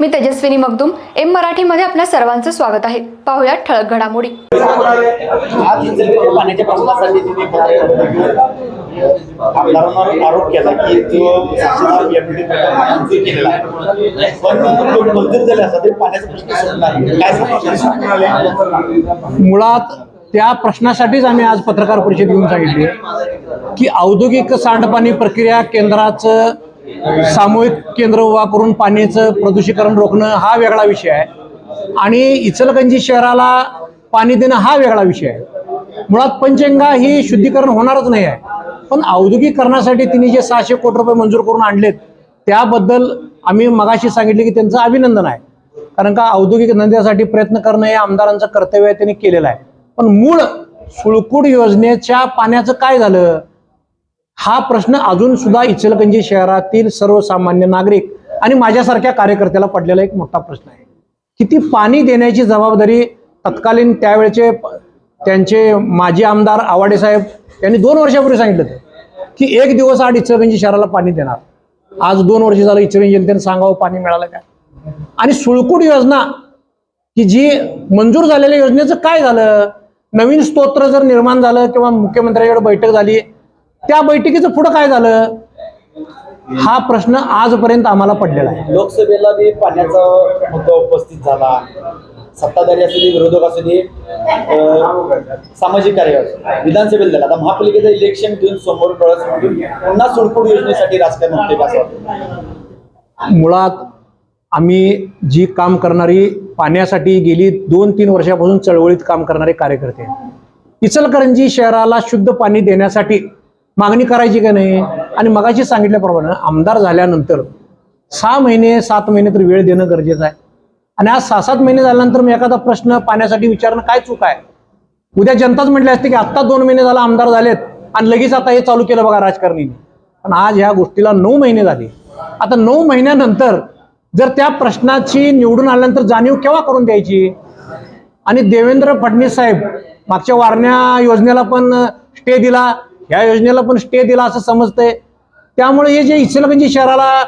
मी Tejaswini Magdum M मराठीमध्ये आपल्या सर्वांचं स्वागत आहे. पाहुयात ठळक घडामोडी. आमदारांवर आरोप केला की तो मंजूर केलेला आहे. पण तो मंजूर झाले असता तरी पाण्याचा प्रश्न सुटणार. काय सांगणार मुळात त्या प्रश्नासाठीच आम्ही आज पत्रकार परिषद घेऊन सांगितली की औद्योगिक सांडपाणी प्रक्रिया केंद्राचं सामूहिक केंद्र उभा करून पाण्याचं प्रदूषीकरण रोखणं हा वेगळा विषय आहे. आणि इचलकंजी शहराला पाणी देणं हा वेगळा विषय आहे. मुळात पंचगंगा ही शुद्धीकरण होणारच नाही आहे. पण औद्योगिकरणासाठी तिने जे सहाशे कोटी रुपये मंजूर करून आणलेत त्याबद्दल आम्ही मगाशी सांगितले की त्यांचं अभिनंदन आहे. कारण का औद्योगिक धंद्यासाठी प्रयत्न करणं हे आमदारांचं कर्तव्य आहे त्यांनी केलेलं आहे. पण मूळ सुळकुड योजनेच्या पाण्याचं काय झालं? हा प्रश्न अजून सुद्धा इचलकंजी शहरातील सर्वसामान्य नागरिक आणि माझ्यासारख्या कार्यकर्त्याला पडलेला एक मोठा प्रश्न आहे. किती पाणी देण्याची जबाबदारी तत्कालीन त्यावेळेचे त्यांचे माजी आमदार आवाडे साहेब यांनी दोन वर्षापूर्वी सांगितलं की एक दिवस आड इचलकंजी शहराला पाणी देणार. आज दोन वर्ष झालं इचलकंजी जनतेने सांगावं पाणी मिळालं काय आणि सुळकूट योजना की जी मंजूर झालेल्या योजनेचं काय झालं? नवीन स्तोत्र जर निर्माण झालं किंवा मुख्यमंत्र्यांकडे बैठक झाली त्या बैठकीचं पुढं काय झालं हा प्रश्न आजपर्यंत आम्हाला पडलेला आहे लोकसभेला बी पाण्याचा मुद्दा उपस्थित झाला सत्ताधारी असू दे विरोधक असू दे अं, सामाजिक कार्य. विधानसभेला झाला आता महापालिकेचं इलेक्शन घेऊन समोर समोर पुन्हा सुडकुड योजनेसाठी राजकारण होते का असं वाटतं मुळात आम्ही जी काम करणारी पाण्यासाठी गेली दोन तीन वर्षापासून चळवळीत काम करणारे कार्यकर्ते. इचलकरंजी शहराला शुद्ध पाणी देण्यासाठी मागणी करायची का नाही? आणि मगाशी सांगितल्याप्रमाणे आमदार झाल्यानंतर सहा महिने सात महिने तर वेळ देणं गरजेचं आहे. आणि आज सहा सात महिने झाल्यानंतर मी एखादा प्रश्न पाण्यासाठी विचारणं काय चूक आहे? उद्या जनताच म्हटली असते की आत्ता दोन महिने झाला आमदार झालेत आणि लगेच आता हे चालू केलं बघा राजकारणीने पण आज ह्या गोष्टीला नऊ महिने झाले. आता नऊ महिन्यानंतर जर त्या प्रश्नाची निवडून आल्यानंतर जाणीव केव्हा करून द्यायची? आणि देवेंद्र फडणवीस साहेब मागच्या वारण्या योजनेला पण स्टे दिला. ह्या योजनेला पण स्टे दिला असं समजतंय. त्यामुळे हे जे इचलकरंजी शहराला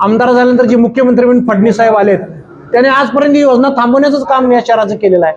आमदार झाल्यानंतर जे मुख्यमंत्री म्हणून फडणवीस साहेब आलेत त्याने आजपर्यंत ही योजना थांबवण्याचंच काम या शहराचं केलेलं आहे.